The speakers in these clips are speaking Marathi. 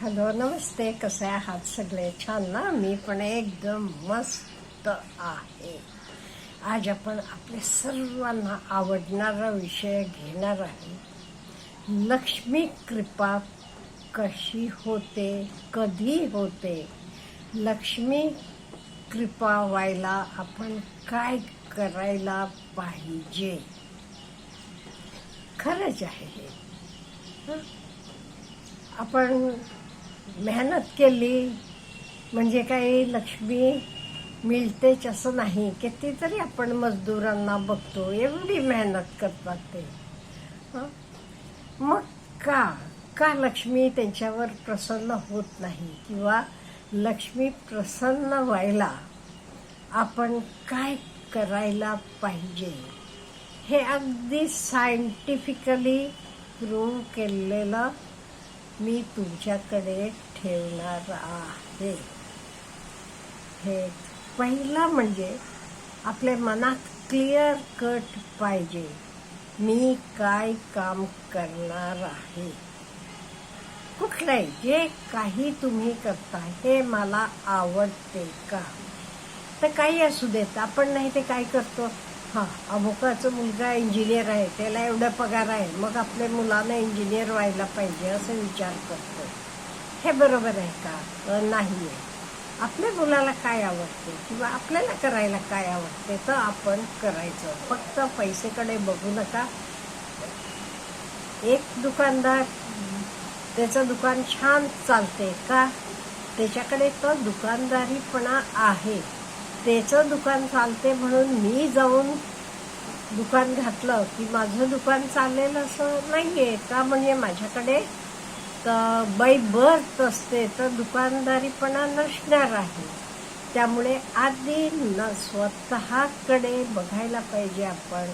हॅलो नमस्ते कसे आहात सगळे छान ना मी पण एकदम मस्त आहे आज आपण आपल्या सर्वांना आवडणारा विषय घेणार आहे लक्ष्मी कृपा कशी होते कधी होते लक्ष्मी कृपा व्हायला आपण काय करायला पाहिजे खरंच आहे हे आपण मेहनत केली म्हणजे काही लक्ष्मी मिळतेच असं नाही. कितीतरी आपण मजदूरांना बघतो एवढी मेहनत करतात ते. मग का? का लक्ष्मी त्यांच्यावर प्रसन्न होत नाही? किंवा लक्ष्मी प्रसन्न व्हायला आपण काय करायला पाहिजे? हे अगदी सायंटिफिकली प्रूव्ह केलेलं मी तुमच्याकडे ठेवणार आहे. हे पहिलं म्हणजे आपल्या मनात क्लिअर कट पाहिजे. मी काय काम करणार आहे? कुठलंही जे काही तुम्ही करता हे मला आवडते का? तर काही असू देत. आपण नाही ते काय करतो? हा अमुकाचा मुलगा इंजिनियर आहे त्याला एवढा पगार आहे मग आपल्या मुलानं इंजिनियर व्हायला पाहिजे असं विचार करतो. हे बरोबर आहे का? नाही आहे आपल्या मुलाला काय आवडते किंवा आपल्याला करायला काय आवडते तर आपण करायचं. फक्त पैसेकडे बघू नका. एक दुकानदार त्याचं दुकान छान चालते का? त्याच्याकडे तो दुकानदारीपणा आहे. त्याचं दुकान चालते म्हणून मी जाऊन दुकान घातलं की माझं दुकान चालेल असं नाही आहे का म्हणजे माझ्याकडे तर बाई बर्थ असते तर दुकानदारीपणा नसणार आहे. त्यामुळे आधी न स्वतःकडे बघायला पाहिजे आपण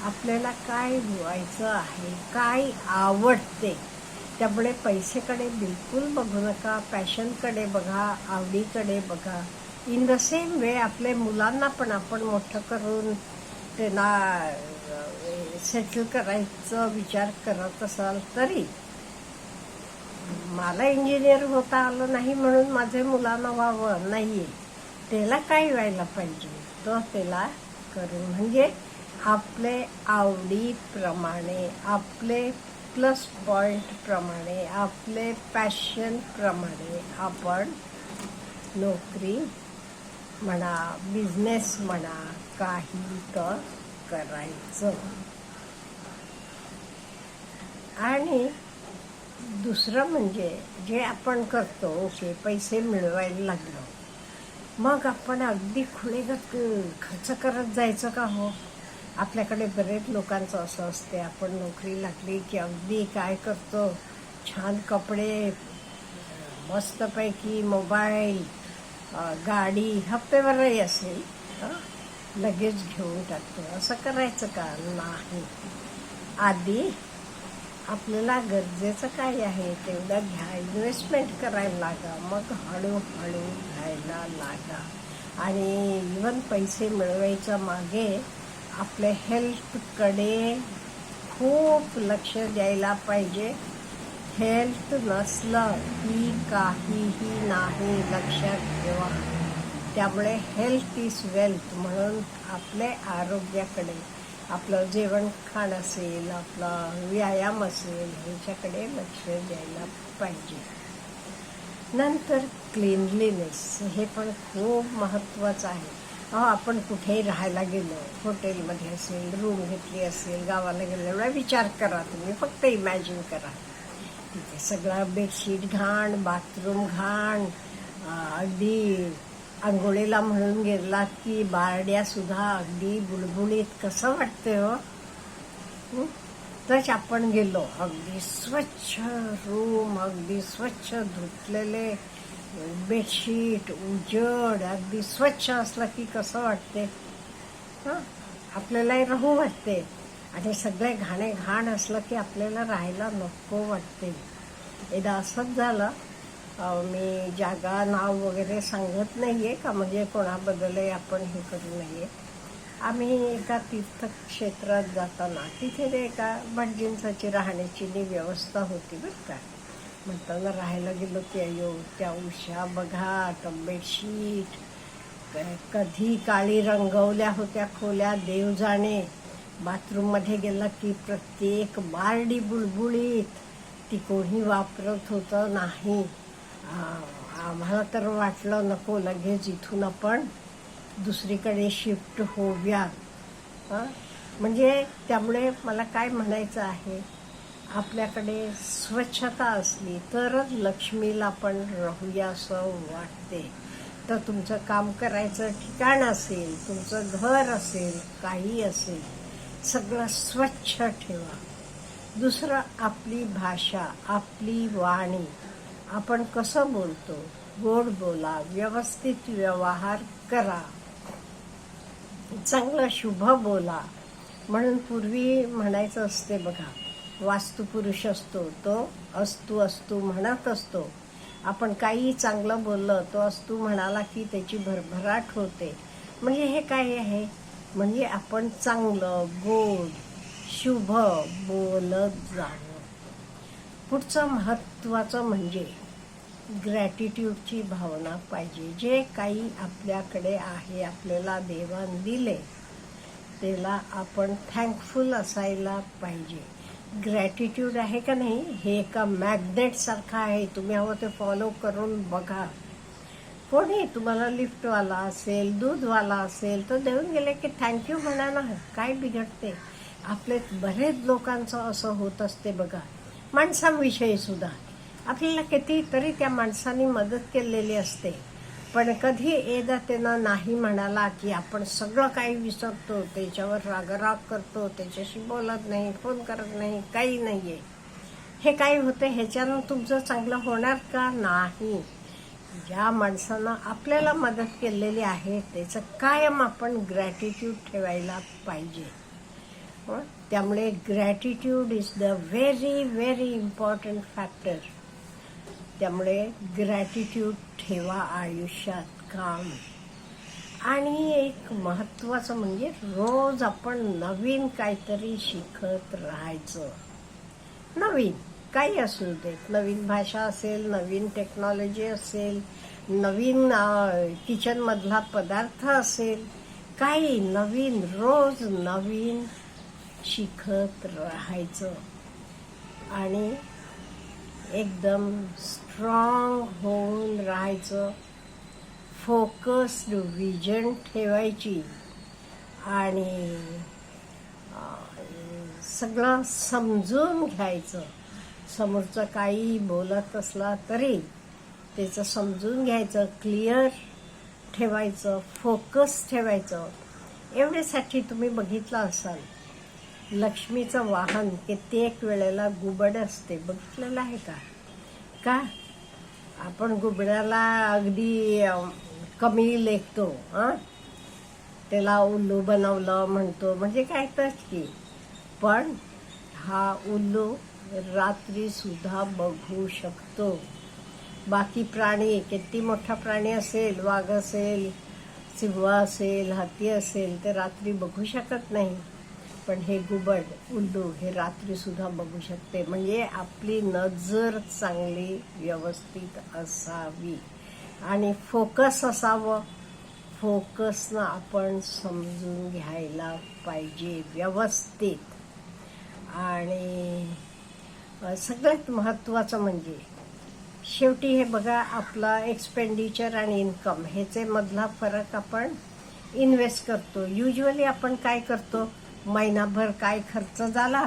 आपल्याला काय व्हायचं आहे काय आवडते. त्यामुळे पैसेकडे बिलकुल बघू नका पॅशनकडे बघा आवडीकडे बघा. इन द सेम वे आपल्या मुलांना पण आपण मोठं करून त्यांना सेटल करायचं विचार करत असाल तरी मला इंजिनियर होता आलं नाही म्हणून माझ्या मुलांना व्हावं नाहीये. त्याला काय व्हायला पाहिजे? तो त्याला करून म्हणजे आपले आवडीप्रमाणे आपले प्लस पॉइंट प्रमाणे आपले पॅशन प्रमाणे आपण नोकरी म्हणा बिझनेस म्हणा काही तर करायचं. आणि दुसरं म्हणजे जे आपण करतो ओके पैसे मिळवायला लागलो मग आपण अगदी खुळेगत खर्च करत जायचं का हो? आपल्याकडे बरेच लोकांचं असं असते आपण नोकरी लागली की अगदी काय करतो? छान कपडे मस्तपैकी मोबाईल गाडी हप्त्यावरही असेल लगेच घेऊन टाकतो. असं करायचं का? नाही. आधी आपल्याला गरजेचं काय आहे तेवढं घ्या. इन्व्हेस्टमेंट करायला लागा. मग हळूहळू घ्यायला लागा. आणि इवन पैसे मिळवायच्या मागे आपल्या हेल्थकडे खूप लक्ष द्यायला पाहिजे. हेल्थ नसलं की काहीही नाही लक्षात ठेवा. त्यामुळे हेल्थ इज वेल्थ म्हणून आपल्या आरोग्याकडे आपलं जेवण खाण असेल आपला व्यायाम असेल ह्याच्याकडे लक्ष द्यायला पाहिजे. नंतर क्लिनलीनेस हे पण खूप महत्त्वाचं आहे. अहो आपण कुठेही राहायला गेलो हॉटेलमध्ये असेल रूम घेतली असेल गावाला गेलो एवढा विचार करा तुम्ही फक्त इमॅजिन करा. तिथे सगळा बेडशीट घाण बाथरूम घाण अगदी आंघोळीला म्हणून गेला की बारड्या सुद्धा अगदी बुलबुलीत. कसं वाटते हो? तच आपण गेलो. अगदी स्वच्छ रूम अगदी स्वच्छ धुतलेले बेडशीट उजड अगदी स्वच्छ असलं की कसं वाटते हां? आपल्यालाही राहू वाटते आणि सगळे घाणे घाण असलं की आपल्याला राहायला नको वाटते. एकदा असंच झालं. मी जागा नाव वगैरे सांगत नाही आहे का? म्हणजे कोणाबद्दलही आपण हे करू नये. आम्ही एका तीर्थक्षेत्रात जाताना तिथे ते एका भटजींसाची राहण्याची नी व्यवस्था होती बरं का? म्हणताना राहायला गेलो की अयो त्या उषा बघा तो बेडशीट क- कधी काळी रंगवल्या होत्या खोल्या देव जाणे. बाथरूममध्ये गेला की प्रत्येक बारडी बुलबुळीत ती कोणी वापरत होतं नाही. आम्हाला तर वाटलं नको लगेच इथून आपण दुसरीकडे शिफ्ट होऊया म्हणजे त्यामुळे मला काय म्हणायचं आहे आपल्याकडे स्वच्छता असली तरच लक्ष्मीला पण राहूया असं वाटते. तर तुमचं काम करायचं ठिकाण असेल तुमचं घर असेल काही असेल सगळं स्वच्छ ठेवा. दुसरं आपली भाषा आपली वाणी आपण कसं बोलतो गोड बोला व्यवस्थित व्यवहार करा. चांगलं शुभ बोला. म्हणून पूर्वी म्हणायचं असते बघा वास्तुपुरुष असतो तो अस्तू अस्तू म्हणत असतो. आपण काही चांगलं बोललं तो अस्तू म्हणाला की त्याची भरभराट होते. म्हणजे हे काय आहे? म्हणजे आपण चांगलं गोड शुभ बोलत जावं. पुढचं महत्त्वाचं म्हणजे ग्रॅटिट्यूडची भावना पाहिजे. जे काही आपल्याकडे आहे आपल्याला देवान दिले त्याला आपण थँकफुल असायला पाहिजे. ग्रॅटिट्यूड आहे का नाही? हे एका मॅग्नेटसारखं आहे. तुम्ही हवं ते फॉलो करून बघा. कोणी तुम्हाला लिफ्टवाला असेल दूधवाला असेल तो देऊन गेले की थँक्यू म्हणा ना काय बिघडते? आपले बरेच लोकांचं असं होत असते बघा. माणसांविषयी सुद्धा. आपल्याला कितीतरी त्या माणसाने मदत केलेली असते. पण कधी एकदा त्यांना नाही म्हणाला की आपण सगळं काही विसरतो त्याच्यावर रागराग करतो त्याच्याशी बोलत नाही फोन करत नाही काही नाही आहे हे काय होते? ह्याच्यानं तुमचं चांगलं होणार का? नाही. ज्या माणसानं आपल्याला मदत केलेली आहे त्याचं कायम आपण ग्रॅटिट्यूड ठेवायला पाहिजे. त्यामुळे gratitude is the very very important factor त्यामुळे ग्रॅटिट्यूड ठेवा आयुष्यात काम. आणि एक महत्त्वाचं म्हणजे रोज आपण नवीन काहीतरी शिकत राहायचं. नवीन. काही असू देत. नवीन भाषा असेल नवीन टेक्नॉलॉजी असेल नवीन किचनमधला पदार्थ असेल काही नवीन रोज नवीन शिकत राहायचं. आणि एकदम स्ट्रॉंग होऊन राहायचं. फोकस्ड विजन ठेवायची. आणि सगळं समजून घ्यायचं. समोरचं काही बोलत असला तरी त्याचं समजून घ्यायचं क्लिअर ठेवायचं फोकस ठेवायचं. एवढ्यासाठी तुम्ही बघितलं असाल. लक्ष्मीचं वाहन कित्येक वेळेला गुबड असते. बघितलेलं आहे का? का? आपण गुबड्याला अगदी कमी लेखतो हां त्याला उल्लू बनवलं म्हणतो. म्हणजे काय तर की. पण हा उल्लू रात्रीसुद्धा बघू शकतो. बाकी प्राणी किती मोठा प्राणी असेल वाघ असेल सिंह असेल हत्ती असेल ते रात्री बघू शकत नाही. पण हे गुबड उल्लू हे रात्रीसुद्धा बघू शकते. म्हणजे आपली नजर चांगली व्यवस्थित असावी. आणि फोकस असावं. फोकसनं आपण समजून घ्यायला पाहिजे व्यवस्थित. आणि सगळ्यात महत्त्वाचं म्हणजे शेवटी हे बघा आपला एक्सपेंडिचर आणि इन्कम ह्याचे मधला फरक आपण इन्व्हेस्ट करतो. युजली आपण काय करतो? महिनाभर काय खर्च झाला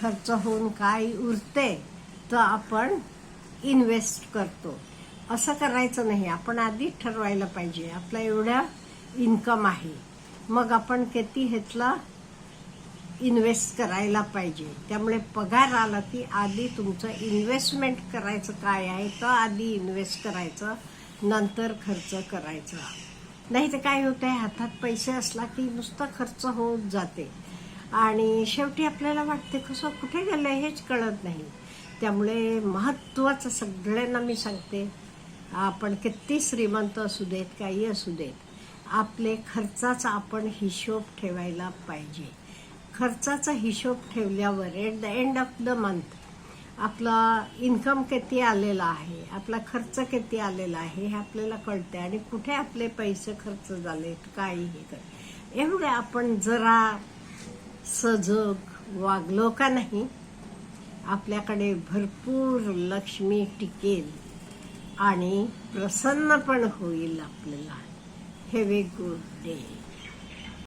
खर्च होऊन काय उरते तर आपण इन्व्हेस्ट करतो. असं करायचं नाही. आपण आधीच ठरवायला पाहिजे. आपला एवढा इन्कम आहे. मग आपण किती ह्यातला इन्व्हेस्ट करायला पाहिजे. त्यामुळे पगार आला की आधी तुमचं इन्व्हेस्टमेंट करायचं काय आहे तर आधी इन्व्हेस्ट करायचं नंतर खर्च करायचा. नाही तर काय होतंय हातात पैसे असला की नुसता खर्च होत जाते. आणि शेवटी आपल्याला वाटते कसं कुठे गेलं हेच कळत नाही. त्यामुळे महत्त्वाचं सगळ्यांना मी सांगते आपण किती श्रीमंत असू देत काही असू देत आपले खर्चाचा आपण हिशोब ठेवायला पाहिजे. खर्चाचा हिशोब ठेवल्यावर at the end of the month आपला इन्कम किती आलेला आहे आपला खर्च किती आलेला आहे हे आपल्याला कळते आणि कुठे आपले पैसे खर्च झाले काही हे कर एवढे आपण जरा सजग वागलो का नाही आपल्याकडे भरपूर लक्ष्मी टिकेल आणि प्रसन्न पण होईल आपल्याला. हे ए गुड डे